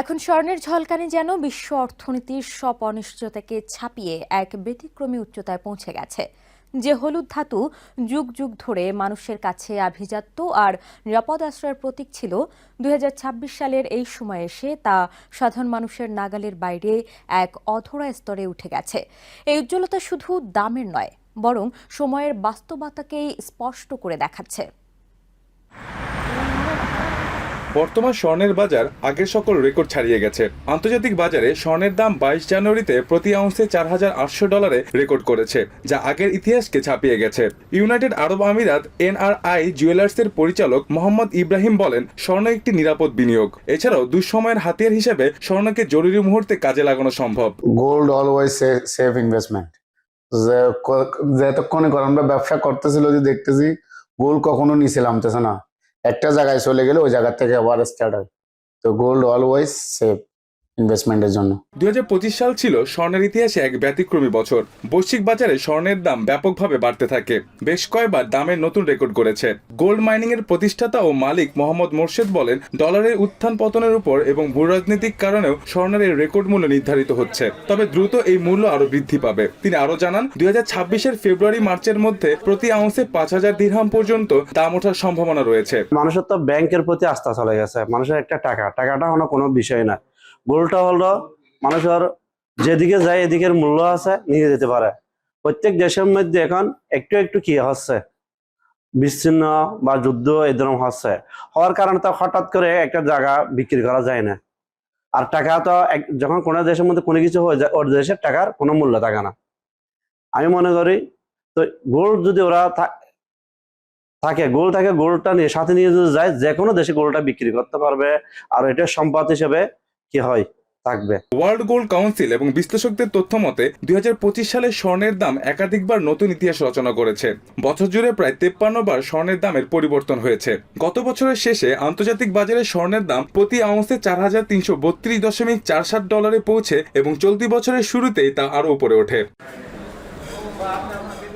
এখন স্বর্ণের ঝলকানি যেন বিশ্ব অর্থনীতির সব অনিশ্চয়তাকে ছাপিয়ে এক ব্যতিক্রমী উচ্চতায় পৌঁছে গেছে। যে হলুদ ধাতু যুগ যুগ ধরে মানুষের কাছে আভিজাত্য আর নিরাপদ আশ্রয়ের প্রতীক ছিল, দুই হাজার ছাব্বিশ সালের এই সময় এসে তা সাধারণ মানুষের নাগালের বাইরে এক অধরা স্তরে উঠে গেছে। এই উজ্জ্বলতা শুধু দামের নয়, বরং সময়ের বাস্তবতাকেই স্পষ্ট করে দেখাচ্ছে। বর্তমান স্বর্ণের বাজার আগের সকল রেকর্ড ছাড়িয়ে গেছে। আন্তর্জাতিক বাজারে স্বর্ণের দাম বাইশ জানুয়ারিতে প্রতি আউন্সে চার হাজার আটশো ডলারে রেকর্ড করেছে, যা আগের ইতিহাসকে ছাপিয়ে গেছে। ইউনাইটেড আরব আমিরাত এনআরআই জুয়েলার্সের পরিচালক মোহাম্মদ ইব্রাহিম বলেন, স্বর্ণ একটি নিরাপদ বিনিয়োগ। এছাড়াও দুঃসময়ের হাতিয়ার হিসেবে স্বর্ণকে জরুরি মুহূর্তে কাজে লাগানো সম্ভব। গোল্ড অলওয়েজ সেফ ইনভেস্টমেন্ট যে ক- যে এতক্ষণে আমরা ব্যবসা করতেছিল যে দেখতেছি গোল্ড কখনো নিচে নামতেছে না। একটা জায়গায় চলে গেলে ওই জায়গা থেকে আবার স্টার্ট হয়। তো গোল্ড অলওয়েজ সেফ ইনভেস্টমেন্টের জন্য। দুই সাল ছিল স্বর্ণের ইতিহাসে এক ব্যতিক্রমী বছর। বৈশ্বিক বাজারে স্বর্ণের দাম ব্যাপকভাবে বাড়তে থাকে। বেশ কয়েকবার দামের নতুন রেকর্ড করেছে গোল্ড মাইনিং এর প্রতিষ্ঠাতা ও মালিক মোহাম্মদ মোর্শেদ বলেন ডলারের উত্থান পতনের উপর এবং ভূরাজনৈতিক কারণেও স্বর্ণের এই রেকর্ড মূল্য নির্ধারিত হচ্ছে। তবে দ্রুত এই মূল্য আরও বৃদ্ধি পাবে। তিনি আরও জানান দুই এর ফেব্রুয়ারি মার্চের মধ্যে প্রতি আউন্সে পাঁচ হাজার দিরহাম পর্যন্ত দাম ওঠার সম্ভাবনা রয়েছে। মানুষের তো ব্যাংকের প্রতি আস্থা চলে গেছে। মানুষের একটা টাকা। টাকাটা হলো কোনো বিষয় না। গোলটা হলো মানুষের যেদিকে যায় এদিকের মূল্য আছে, নিয়ে যেতে পারে। প্রত্যেক দেশের মধ্যে এখন একটু একটু কি হচ্ছে? বিচ্ছিন্ন বা যুদ্ধ ধরনের হচ্ছে। হওয়ার কারণে তো হঠাৎ করে একটা জায়গা বিক্রি করা যায় না। আর টাকা তো যখন কোনো দেশের মধ্যে কোনো কিছু হয়ে যায়, ওর দেশের টাকার কোনো মূল্য থাকে না। আমি মনে করি, তো গোল্ড যদি ওরা থাকে গোল থাকে গোলটা নিয়ে, সাথে নিয়ে যদি যায়, যে কোনো দেশে গোলটা বিক্রি করতে পারবে। আর এটা সম্পদ হিসেবে কি হয়? থাকবে। ওয়ার্ল্ড গোল্ড কাউন্সিল এবং বিশ্লেষকদের তথ্য মতে, দুই হাজার পঁচিশ সালে স্বর্ণের দাম একাধিকবার নতুন ইতিহাস রচনা করেছে। বছর জুড়ে প্রায় তেপ্পান্ন বার স্বর্ণের দামের পরিবর্তন হয়েছে। গত বছরের শেষে আন্তর্জাতিক বাজারে স্বর্ণের দাম প্রতি আউন্সে চার হাজার তিনশো বত্রিশ দশমিক চার সাত ডলারে পৌঁছে এবং চলতি বছরের শুরুতেই তা আরও উপরে ওঠে।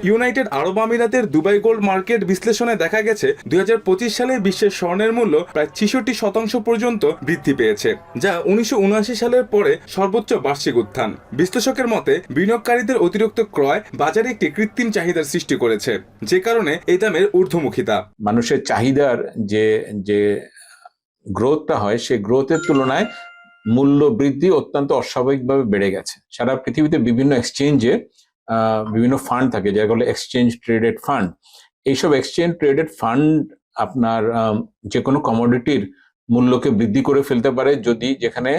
ইউনাইটেড আরব আমিরাতের দুবাই গোল্ড মার্কেট বিশ্লেষণে দেখা গেছে, দুই সালে বিশ্বের স্বর্ণের মূল্য প্রায় ছিষট্টি শতাংশ পর্যন্ত বৃদ্ধি পেয়েছে, যা উনিশশো সালের পরে সর্বোচ্চ বার্ষিক উত্থান। বিশ্লেষকের মতে, বিনিয়োগকারীদের অতিরিক্ত ক্রয় বাজারে একটি কৃত্রিম চাহিদার সৃষ্টি করেছে, যে কারণে এই দামের ঊর্ধ্বমুখিতা। মানুষের চাহিদার যে যে গ্রোথটা হয়, সেই গ্রোথের তুলনায় মূল্য বৃদ্ধি অত্যন্ত অস্বাভাবিকভাবে বেড়ে গেছে। সারা পৃথিবীতে বিভিন্ন এক্সচেঞ্জে বিভিন্ন ফান্ড থাকে যেগুলো এক্সচেঞ্জ ট্রেডেড ফান্ড এইসব এক্সচেঞ্জ ট্রেডেড ফান্ড আপনার যে কোনো কমোডিটির মূল্যকে বৃদ্ধি করে ফেলতে পারে যদি যেখানে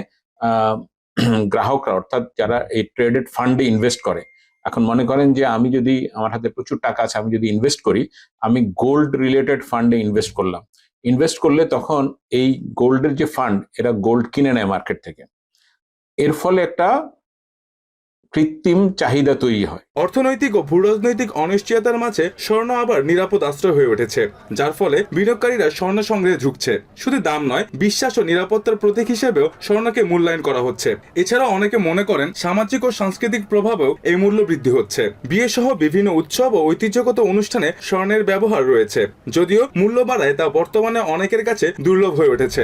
গ্রাহকরা, অর্থাৎ যারা এই ট্রেডেড ফান্ডে ইনভেস্ট করে, এখন মনে করেন যে আমি যদি, আমার হাতে প্রচুর টাকা আছে, আমি যদি ইনভেস্ট করি, আমি গোল্ড রিলেটেড ফান্ডে ইনভেস্ট করলাম। ইনভেস্ট করলে তখন এই গোল্ডের যে ফান্ড এরা গোল্ড কিনে নেয় মার্কেট থেকে। এর ফলে একটা কৃত্রিম চাহিদা তৈরি হয়। অর্থনৈতিক ও ভূরাজনৈতিক অনিশ্চয়তার মাঝে স্বর্ণ আবার নিরাপদ আশ্রয় হয়ে উঠেছে, যার ফলে বিনিয়োগকারীরা স্বর্ণ সংগ্রহে ঝুঁকছে। শুধু দাম নয়, বিশ্বাস ও নিরাপত্তার প্রতীক হিসেবেও স্বর্ণকে মূল্যায়ন করা হচ্ছে। এছাড়াও অনেকে মনে করেন, সামাজিক ও সাংস্কৃতিক প্রভাবেও এই মূল্য বৃদ্ধি হচ্ছে। বিয়ে সহ বিভিন্ন উৎসব ও ঐতিহ্যগত অনুষ্ঠানে স্বর্ণের ব্যবহার রয়েছে, যদিও মূল্য বাড়ায় তা বর্তমানে অনেকের কাছে দুর্লভ হয়ে উঠেছে।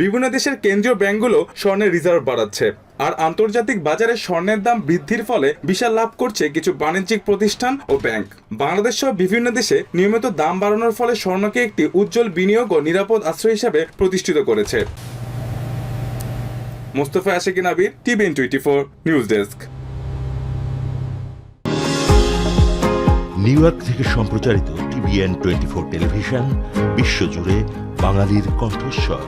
বিভিন্ন দেশের কেন্দ্রীয় ব্যাংকগুলো স্বর্ণের রিজার্ভ বাড়াচ্ছে। আর আন্তর্জাতিক বাজারে স্বর্ণের দাম বৃদ্ধির ফলে বিশাল লাভ করছে কিছু বাণিজ্যিক প্রতিষ্ঠান ও ব্যাংক। বাংলাদেশ সহ বিভিন্ন দেশে নিয়মিত দাম বাড়ানোর ফলে স্বর্ণকে একটি উজ্জ্বল বিনিয়োগ ও নিরাপদ আশ্রয় হিসেবে প্রতিষ্ঠিত করেছে। Mostafa Ashekin Abir TVN twenty four, news desk. New York থেকে সম্প্রচারিত টিভিএন টোয়েন্টি ফোর টেলিভিশন বিশ্বজুড়ে বাঙালির কণ্ঠস্বর।